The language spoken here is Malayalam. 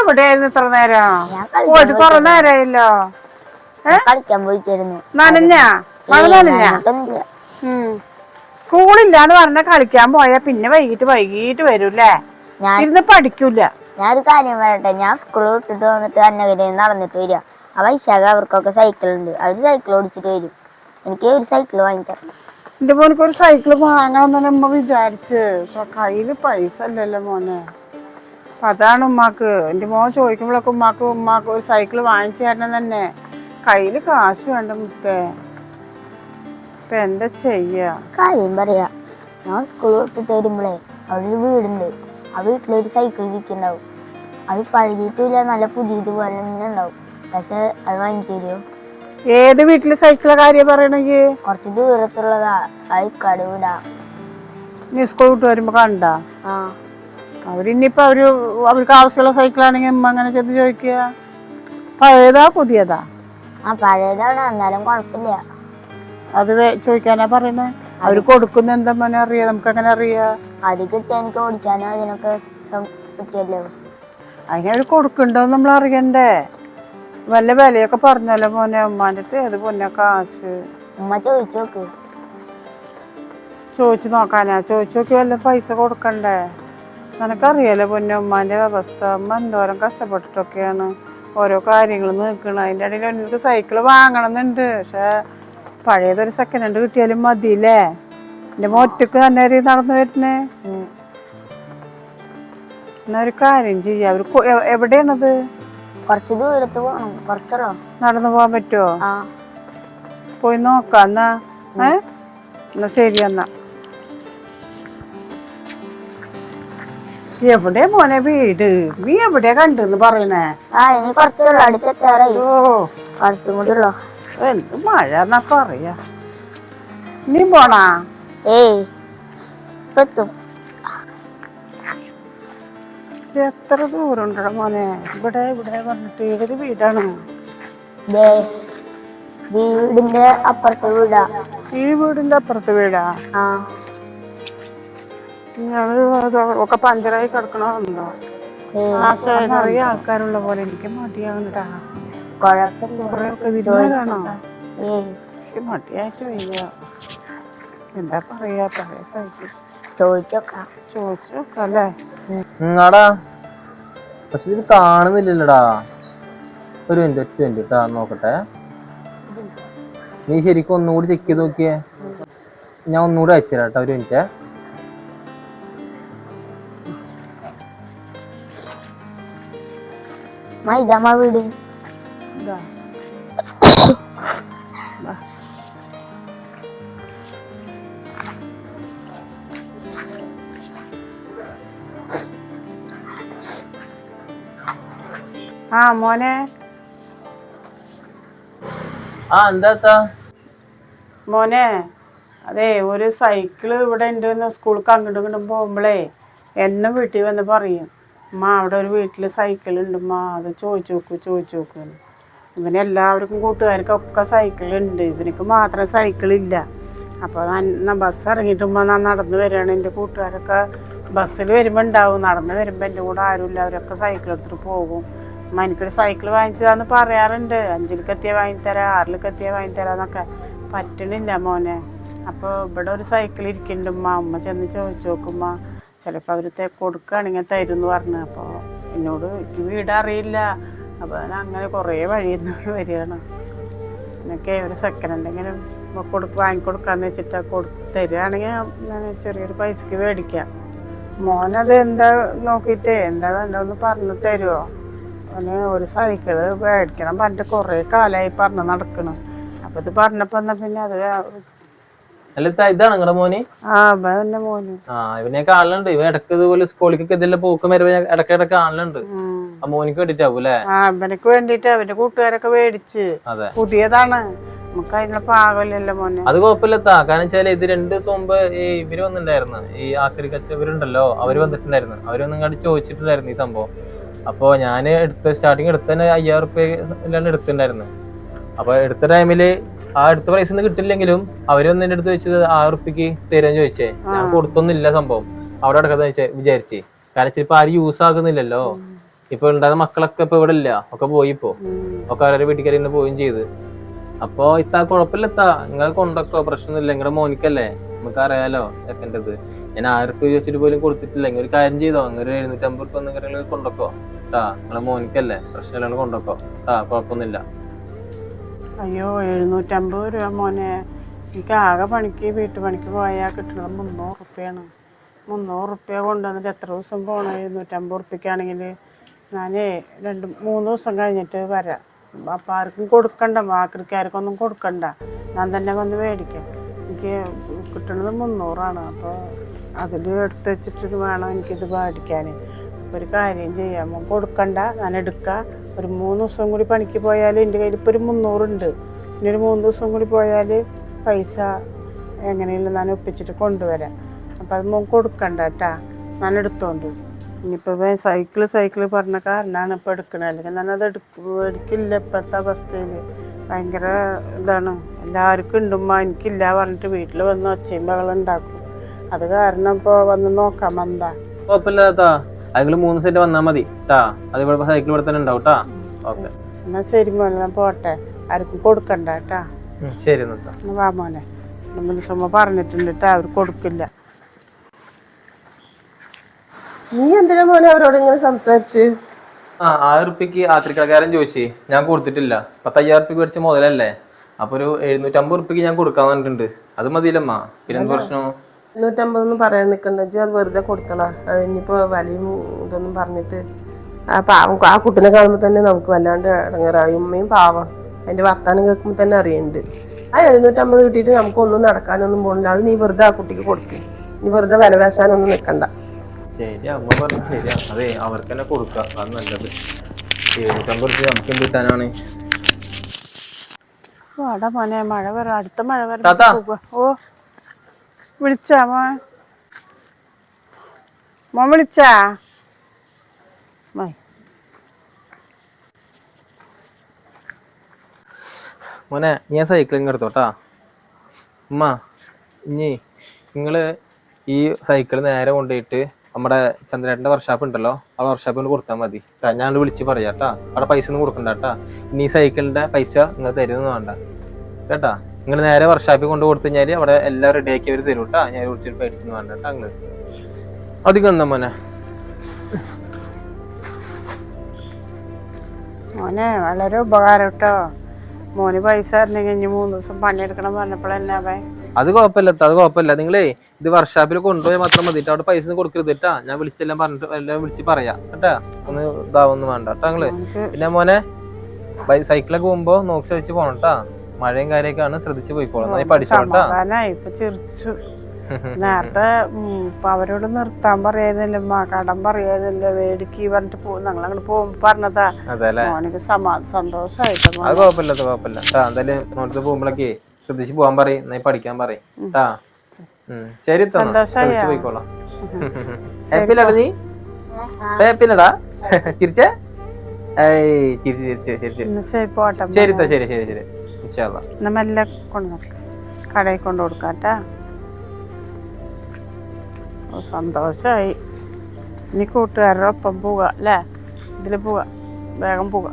എവിടെയായിരുന്നു ഇത്ര നേരം? ഞാൻ കളിക്കാൻ പോയിട്ട് കൊറേ നേരമായല്ലോ കളിക്കാൻ പോയിട്ടായിരുന്നു. നനഞ്ഞ? മഴ നനഞ്ഞ നനഞ്ഞിട്ടൊന്നുമില്ല. സ്കൂളില്ലാന്ന് പറഞ്ഞ കളിക്കാൻ പോയാ പിന്നെ വൈകിട്ട് വൈകിട്ട് വരൂല്ലേ? ഇരുന്ന് പഠിക്കൂല ഞാനൊരു കാര്യം പറയട്ടെ. ഞാൻ സ്കൂളിൽ വിട്ടിട്ട് വന്നിട്ട് അന്നഗരയിൽ നടന്നിട്ട് വരിക. ആ വൈശാഖ അവർക്കൊക്കെ സൈക്കിൾ ഉണ്ട്. അവർ സൈക്കിൾ ഓടിച്ചിട്ട് വരും. എനിക്ക് ഒരു സൈക്കിൾ വാങ്ങിത്തരണം എന്റെ മോനക്ക് ഒരു സൈക്കിൾ വാങ്ങാമെന്നാണ് നമ്മ വിചാരിച്ച്. പക്ഷെ കയ്യിൽ പൈസ അല്ലല്ലോ മോനെ. അപ്പൊ അതാണ് ഉമ്മാക്ക്. എന്റെ മോൻ ചോദിക്കുമ്പോഴൊക്കെ ഉമ്മാക്ക് ഉമ്മാക്ക് ഒരു സൈക്കിൾ വാങ്ങിച്ചു തരണം തന്നെ. കയ്യിൽ കാശ് വേണ്ട മുത്തേ. ഇപ്പൊ എന്താ ചെയ്യാ? കാര്യം പറയാ. ഞാൻ സ്കൂളിൽ വിട്ടിട്ട് വരുമ്പോഴേ അവിടെ ഒരു വീടുണ്ട്. ആ വീട്ടിലൊരു സൈക്കിൾ ഇരിക്കുന്നുണ്ടാവും. അത് പഴകിയിട്ടില്ല നല്ല പുതിയതുപോലെ തന്നെ ഉണ്ടാവും. പക്ഷെ അത് വാങ്ങി തരുമോ ഏത് വീട്ടിൽ സൈക്കിളെ കാര്യം പറയണെങ്കിൽ കുറച്ച് ദൂരത്തുള്ളതാ. അത് കടുവിടാ നീ സ്കൂൾ വിട്ട് വരുമ്പോ കണ്ടാ? ആ. അവരിനിയിപ്പോ അവർ അവർക്ക് ആവശ്യമുള്ള സൈക്കിളാണെങ്കിൽ ഉമ്മ അങ്ങനെ ചെന്ന് ചോദിക്കുക. പഴയതാ പുതിയതാ? ആ പഴയതാണ്. എന്നാലും കുഴപ്പമില്ല. അത് വേ- ചോദിക്കാനാ പറയണേ അവർ കൊടുക്കുന്ന എന്താ മോനെ അറിയാ? നമുക്ക് അങ്ങനെ അറിയാ? അത് കിട്ടിയ എനിക്ക് ഓടിക്കാനോ അതിനൊക്കെ സം- പറ്റിയല്ലോ കൊടുക്കണ്ടോന്ന് നമ്മൾ അറിയണ്ടേ? വല്ല വിലയൊക്കെ പറഞ്ഞല്ലോ മോനെ ഉമ്മാന്റെ അടുത്ത് ഏത് പൊന്നെ കാശ്? ഉമ്മ ചോദിച്ചു നോക്ക്. ചോദിച്ചു നോക്കാനാ? ചോദിച്ചു നോക്കി വല്ല പൈസ കൊടുക്കണ്ടേ? നിനക്കറിയാലോ പൊന്നെ ഉമ്മാന്റെ അവസ്ഥ. അമ്മ എന്തോരം കഷ്ടപ്പെട്ടിട്ടൊക്കെയാണ് ഓരോ കാര്യങ്ങൾ നിൽക്കണം അതിന്റെ ഇടയിൽ എനിക്ക് സൈക്കിൾ വാങ്ങണം എന്നുണ്ട് പക്ഷെ പഴയതൊരു സെക്കൻഡ് ഹാൻഡ് കിട്ടിയാലും മതിയില്ലേ? എന്റെ മൊറ്റക്ക് തന്നെ ഒരു നടന്നു വരുന്നേ. എന്നാ ഒരു കാര്യം ചെയ്യാം. എവിടെയാണത്? കുറച്ച് ദൂരത്ത് പോകണം കുറച്ചോ നടന്നു പോകാൻ പറ്റുമോ പോയി നോക്കാം. എന്നാ. ഏ? എന്നാ ശരി എന്നാ. എവിടെ മോനെ വീട്? നീ എവിടെയാ കണ്ടെന്ന് പറയണേ? ആ ഇനി കുറച്ചുള്ളൂ അടുത്ത് എത്താറായി ഓ. കുറച്ചും കൂടി ഉള്ളോ? എന്ത് മഴ എന്നാ പറയാ. നീ പോണാ? ഏയ് ഇപ്പൊ എത്തും. എത്ര ദൂരം ഉണ്ടോ മോനെ? ഇവിടെ ഇവിടെ പറഞ്ഞിട്ട് ഏത് വീടാണ്? ദേ വീടിന്റെ അപ്പുറത്തെ വീടാ. ഈ വീടിന്റെ അപ്പുറത്ത് വീടാ? ആ. ഒക്കെ പഞ്ചറായി കിടക്കണോ ഏയ് ആശ നിറയെ ആൾക്കാരുള്ള പോലെ എനിക്ക് മടിയാവുന്നടാ കുഴപ്പമില്ല. കുറെയൊക്കെ എനിക്ക് മടിയായിട്ട് വയ്യ എന്താ പറയാ പറയാ ചോദിച്ചോക്കാം. അല്ലേ പക്ഷെ ഇത് കാണുന്നില്ലല്ലോടാ. ഒരു മിനിറ്റ് ഒറ്റ മിനിറ്റ് കേട്ടാ നോക്കട്ടെ. നീ ശരിക്കും ഒന്നുകൂടി ചെക്ക് ചെയ്ത് നോക്കിയേ. ഞാൻ ഒന്നുകൂടി അയച്ചു തരാം കേട്ടോ ഒരു മിനിറ്റ്. മൈദമ്മ വീട് ഇതാ ആ മോനെ ആ എന്താ മോനെ അതെ ഒരു സൈക്കിൾ ഇവിടെ ഉണ്ട് സ്കൂൾക്ക് അങ്ങോട്ടും ഇങ്ങോട്ടും പോകുമ്പോഴേ എന്നും വീട്ടിൽ വന്ന് പറയും. ഉമ്മ അവിടെ ഒരു വീട്ടിൽ സൈക്കിൾ ഉണ്ട്. ഉമ്മ അത് ചോദിച്ചു നോക്കൂ ചോദിച്ചു നോക്കൂ. ഇവന് എല്ലാവർക്കും കൂട്ടുകാർക്കൊക്കെ സൈക്കിൾ ഉണ്ട്. ഇവനക്ക് മാത്രം സൈക്കിൾ ഇല്ല. അപ്പോൾ ബസ് ഇറങ്ങിയിട്ട് ഉമ്മ ഞാൻ നടന്ന് വരികയാണ്. എന്റെ കൂട്ടുകാരൊക്കെ ബസ്സിൽ വരുമ്പോൾ ഉണ്ടാവും. നടന്ന് വരുമ്പോൾ എന്റെ കൂടെ ആരുമില്ല അവരൊക്കെ സൈക്കിൾ എടുത്തിട്ട് പോകും. ഉമ്മ എനിക്കൊരു സൈക്കിൾ വാങ്ങിച്ചതാന്ന് പറയാറുണ്ട്. അഞ്ചിലേക്ക് എത്തിയ വാങ്ങിത്തരാം ആറിലേക്ക് എത്തിയ വാങ്ങിത്തരാന്നൊക്കെ. പറ്റണില്ല മോനെ. അപ്പോൾ ഇവിടെ ഒരു സൈക്കിൾ ഇരിക്കുന്നുണ്ട് ഉമ്മ. ഉമ്മ ചെന്ന് ചോദിച്ചു നോക്കുമ്മ ചിലപ്പോൾ അവർ കൊടുക്കുകയാണെങ്കിൽ തരും എന്ന് പറഞ്ഞു. അപ്പോൾ എന്നോട് എനിക്ക് വീടറിയില്ല. അപ്പോൾ ഞാൻ അങ്ങനെ കുറേ വഴിയിൽ നിന്ന് വരികയാണ്. എന്നൊക്കെ ഒരു സെക്കൻഡ് എന്തെങ്കിലും കൊടുക്ക് വാങ്ങിക്കൊടുക്കാന്ന് വെച്ചിട്ട് കൊടു തരികയാണെങ്കിൽ ഞാൻ ചെറിയൊരു പൈസക്ക് മേടിക്കാം. മോനത് എന്താ നോക്കിയിട്ടേ എന്താ വേണ്ടതെന്ന് പറഞ്ഞു തരുമോ അവന് ഒരു സൈക്കിൾ മേടിക്കണം പറഞ്ഞിട്ട് കുറേ കാലമായി പറഞ്ഞ് നടക്കണം. അപ്പോൾ ഇത് പറഞ്ഞപ്പോൾ എന്നാൽ പിന്നെ അത് അല്ല ഇതാ- ഇതാണ് നിങ്ങളുടെ മോന്? ആ ഇവനെ കാണലുണ്ട്. ഇവ ഇടയ്ക്ക് ഇതുപോലെ സ്കൂളിലേക്ക് ഇതെല്ലാം പോക്കും വരുമ്പോ ഇടയ്ക്ക് ഇടയ്ക്ക് കാണലുണ്ട്. ആ മോനിക്ക് വേണ്ടിട്ടാവും അല്ലേ? അവനക്ക് വേണ്ടിട്ട് അവന്റെ കൂട്ടുകാരൊക്കെ മേടിച്ച് അതെ. പുതിയതാണ്. നമുക്ക് അതിനുള്ള പാകമില്ലല്ലോ മോനെ. അത് കുഴപ്പമില്ലത്താ കാരണം വെച്ചാൽ ഇത് രണ്ട് ദിവസം മുമ്പ് ഈ ഇവർ വന്നിട്ടുണ്ടായിരുന്നു. ഈ ആക്രി കച്ചവരുണ്ടല്ലോ അവർ വന്നിട്ടുണ്ടായിരുന്നു. അവരൊന്നും കണ്ട് ചോദിച്ചിട്ടുണ്ടായിരുന്നു ഈ സംഭവം. അപ്പൊ ഞാൻ എടുത്ത സ്റ്റാർട്ടിങ് എടുത്ത തന്നെ അയ്യായിരം റുപ്യ എല്ലാം എടുത്തിട്ടുണ്ടായിരുന്നു. അപ്പൊ എടുത്ത ടൈമിൽ ആ അടുത്ത പ്രൈസ് ഒന്നും കിട്ടില്ലെങ്കിലും അവർ വന്ന് എന്റെ അടുത്ത് വെച്ചത് ആറ് റുപ്യക്ക് തരാന്ന് ചോദിച്ചേ. ഞാൻ കൊടുത്തൊന്നുമില്ല സംഭവം. അവിടെ അടക്കാന്ന് വെച്ചേ വിചാരിച്ചേ. കാരണം ഇപ്പൊ ആരും യൂസ് ആകുന്നില്ലല്ലോ ഇപ്പൊ ഉണ്ടാകുന്ന മക്കളൊക്കെ ഇപ്പൊ ഇവിടെ ഇല്ല. ഒക്കെ പോയി ഇപ്പോ. ഒക്കെ അവരുടെ വീട്ടിൽ കയറി പോവുകയും ചെയ്ത്. അപ്പൊ ഇത്താ കുഴപ്പമില്ല ഇത്താ. നിങ്ങൾ കൊണ്ടൊക്കെ പ്രശ്നമൊന്നുമില്ല. നിങ്ങളുടെ മോനിക്കല്ലേ? നമുക്ക് അറിയാലോ ചെക്കന്റെത്. ഞാൻ റുപ്യ വെച്ചിട്ട് പോലും കൊടുത്തിട്ടില്ല. ഇങ്ങനെ ഒരു കാര്യം ചെയ്തോ? ഇങ്ങനെ ഒരു എഴുന്നൂറ്റമ്പത് റുപ്യ നിങ്ങൾ കൊണ്ടൊക്കോ. കേട്ടാ നിങ്ങളെ മോനിക്കല്ലേ? പ്രശ്നമില്ലാണ്ട് കൊണ്ടൊക്കോ. കേട്ടാ കുഴപ്പമൊന്നുമില്ല. അയ്യോ എഴുന്നൂറ്റമ്പത് രൂപ മോനെ. എനിക്ക് ആകെ പണിക്ക് വീട്ടുപണിക്ക് പോയാൽ കിട്ടുന്നത് മുന്നൂറ് റുപ്യാണ്. മുന്നൂറ് റുപ്യ കൊണ്ടുവന്നിട്ട് എത്ര ദിവസം പോകണം എഴുന്നൂറ്റമ്പത് റുപ്യക്കാണെങ്കിൽ ഞാൻ രണ്ട് മൂന്ന് ദിവസം കഴിഞ്ഞിട്ട് വരാം. അപ്പം ആർക്കും കൊടുക്കണ്ട ആക്രിക്കാർക്കൊന്നും കൊടുക്കണ്ട. ഞാൻ തന്നെ വന്ന് മേടിക്കാം. എനിക്ക് കിട്ടുന്നത് മുന്നൂറാണ്. അപ്പോൾ അതിൽ എടുത്ത് വെച്ചിട്ട് വേണം എനിക്കിത് മേടിക്കാൻ അപ്പോൾ ഒരു കാര്യം ചെയ്യാം. കൊടുക്കണ്ട ഞാൻ എടുക്കുക ഒരു മൂന്ന് ദിവസം കൂടി പണിക്ക് പോയാൽ എന്റെ കയ്യിൽ ഇപ്പോൾ ഒരു മുന്നൂറുണ്ട്. ഇനി ഒരു മൂന്ന് ദിവസം കൂടി പോയാൽ പൈസ എങ്ങനെയുള്ള ഞാൻ ഒപ്പിച്ചിട്ട് കൊണ്ടുവരാം. അപ്പോൾ അത് മോൻ കൊടുക്കണ്ട കേട്ടാ ഞാൻ എടുത്തോണ്ട്. ഇനിയിപ്പോൾ സൈക്കിൾ സൈക്കിൾ പറഞ്ഞ കാരണമാണ് ഇപ്പോൾ എടുക്കണത്. അല്ലെങ്കിൽ ഞാനത് എടുക്ക എടുക്കില്ല ഇപ്പോഴത്തെ അവസ്ഥയിൽ ഭയങ്കര ഇതാണ്. എല്ലാവർക്കും ഉണ്ടുമ്മ എനിക്കില്ല പറഞ്ഞിട്ട് വീട്ടിൽ വന്ന് ഒച്ചയും ബഹളം ഉണ്ടാക്കും. അത് കാരണം ഇപ്പോൾ വന്ന് നോക്കാം എന്താ. അതിങ്ങൾ മൂന്ന് സെറ്റ് വന്നാ മതി ട്ടാ. അത് ഇവിടെ സൈക്കിൾ ഇവിടെ തന്നെ ഉണ്ടാവും ട്ടാ. ഓക്കെ. എന്നാ ശരി മോനെ ഞാൻ പോട്ടെ. ആർക്കും കൊടുക്കണ്ട കേട്ടാ ശരി എന്നാ എന്നാ വാ മോനെ. മുനിസമ്മ പറഞ്ഞിട്ടുണ്ട് കേട്ടോ അവർ കൊടുക്കില്ല. നീ എന്തിനാ മോനെ അവരോട് ഇങ്ങനെ സംസാരിച്ച്? ആ ആയിരം റുപ്യക്ക് ആത്രിക്കടക്കാരൻ ചോദിച്ചു. ഞാൻ കൊടുത്തിട്ടില്ല. പത്തയ്യായിരം റുപ്യക്ക് മേടിച്ച മുതലല്ലേ? അപ്പൊ ഒരു എഴുന്നൂറ്റമ്പത് റുപ്യക്ക് ഞാൻ കൊടുക്കാൻ പറഞ്ഞിട്ടുണ്ട്. അത് മതിയില്ലമ്മ. പിന്നെ എന്ത് പ്രശ്നം? ഇരുന്നൂറ്റമ്പതൊന്നും പറയാൻ നിൽക്കണ്ട വെച്ചാൽ അത് വെറുതെ കൊടുത്തളാ. അത് ഇനിയിപ്പോൾ വലിയും ഇതൊന്നും പറഞ്ഞിട്ട് ആ പാവം ആ കുട്ടിനെ കാണുമ്പോൾ തന്നെ നമുക്ക് വല്ലാണ്ട് ഇടങ്ങേറായി ഉമ്മയും പാവം. അതിന്റെ വർത്താനം കേൾക്കുമ്പോൾ തന്നെ അറിയുന്നുണ്ട് ആ എഴുന്നൂറ്റമ്പത് കിട്ടിയിട്ട് നമുക്കൊന്നും നടക്കാനൊന്നും പോകണില്ല അത് നീ വെറുതെ ആ കുട്ടിക്ക് കൊടുക്കും. നീ വെറുതെ വിലവേശാനൊന്നും നിൽക്കണ്ട ശരി അമ്മ പറഞ്ഞു ശരിയാ. അതെ അവർക്ക് തന്നെ കൊടുക്കാം. അത് നല്ലത്. എഴുന്നൂറ്റമ്പത് റുപ്യ നമുക്ക് എന്ത് കിട്ടാനാണ്? വാടാ മോനെ മഴ വരാം. അടുത്ത മഴ വരാം ഓ. വിളിച്ചാ മോൻ? മോൻ വിളിച്ചാ? മോനെ. ഞാൻ സൈക്കിളിങ് എടുത്തോട്ടാ. ഉമ്മ ഇനി നിങ്ങൾ ഈ സൈക്കിൾ നേരെ കൊണ്ടുപോയിട്ട് നമ്മുടെ ചന്ദ്രേട്ടന്റെ വർക്ക്ഷോപ്പ് ഉണ്ടല്ലോ ആ വർക്ക്ഷോപ്പിൽ കൊണ്ട് കൊടുത്താൽ മതി. ഞാൻ വിളിച്ച് പറയാട്ടാ അവിടെ പൈസ ഒന്നും കൊടുക്കണ്ട കേട്ടാ ഇനി ഈ സൈക്കിളിന്റെ പൈസ നിങ്ങൾ തരുന്നു വേണ്ട. കേട്ടാ? നിങ്ങൾ നേരെ വർഷാപ്പിൽ കൊണ്ട് കൊടുത്തു കഴിഞ്ഞാൽ അവിടെ എല്ലാം റെഡി ആക്കി അവർ തരും കേട്ടോ ഞാൻ വിളിച്ചിട്ട് പേടിക്കുന്നു പറഞ്ഞിട്ട് അങ്ങനെ അധികം എന്താ മോനെ? മോനെ വളരെ ഉപകാരം കേട്ടോ മോന് പൈസ ഇനി മൂന്ന് ദിവസം പണിയെടുക്കണം പറഞ്ഞപ്പോഴെന്നെ അവൻ. അത് കുഴപ്പമില്ല അത് കുഴപ്പമില്ല. നിങ്ങളേ ഇത് വർഷാപ്പിൽ കൊണ്ടുപോയാൽ മാത്രം മതി കേട്ടോ അവിടെ പൈസ ഒന്നും കൊടുക്കരുത് കേട്ടാ ഞാൻ വിളിച്ചെല്ലാം പറഞ്ഞിട്ട് എല്ലാം വിളിച്ച് പറയാം കേട്ടാ ഒന്ന് ഇതാവൊന്നും വേണ്ട കേട്ടോ നിങ്ങൾ പിന്നെ മോനെ സൈക്കിളൊക്കെ പോകുമ്പോ നോക്കി വെച്ച് പോണം കേട്ടാ മഴയും കാര്യമൊക്കെയാണ് ശ്രദ്ധിച്ചു പോയിക്കോളാം നന്നായി പഠിച്ചോട്ടാ ഇപ്പൊ ചിരിച്ചു. നേരത്തെ ഇപ്പൊ അവരോട് നിർത്താൻ പറയുന്നില്ല കടം പറയുന്നില്ല വേടിക്ക് പറഞ്ഞിട്ട് പോകും ഞങ്ങൾ അങ്ങോട്ട് പോകുമ്പോ പറഞ്ഞതാ മോനിക്ക് സമാ സന്തോഷായിട്ട് മോനെ. അത് കുഴപ്പമില്ല അത് കുഴപ്പമില്ല. കേട്ടാ എന്തായാലും നോട്ടത്ത് പോകുമ്പോഴൊക്കെ ശ്രദ്ധിച്ച് പോകാൻ പറയും. നന്നായി പഠിക്കാൻ പറയും. ശരി? ശ്രദ്ധിച്ച് പോയിക്കോളാം. നീപ്പിലടാ നീ? ചിരിച്ചേ? ഏയ് ചിരി ചിരിച്ചു ചിരിച്ചു. എന്നാ ശരി ശരി ശരി ശരി. എന്നാ മെല്ലെ കൊണ്ട് നോക്കാം കടയിൽ കൊണ്ട് കൊടുക്കാട്ടാ. ഓ സന്തോഷായി. ഇനി കൂട്ടുകാരുടെ ഒപ്പം പോവുക അല്ലേ? ഇതിൽ പോവുക വേഗം പോവുക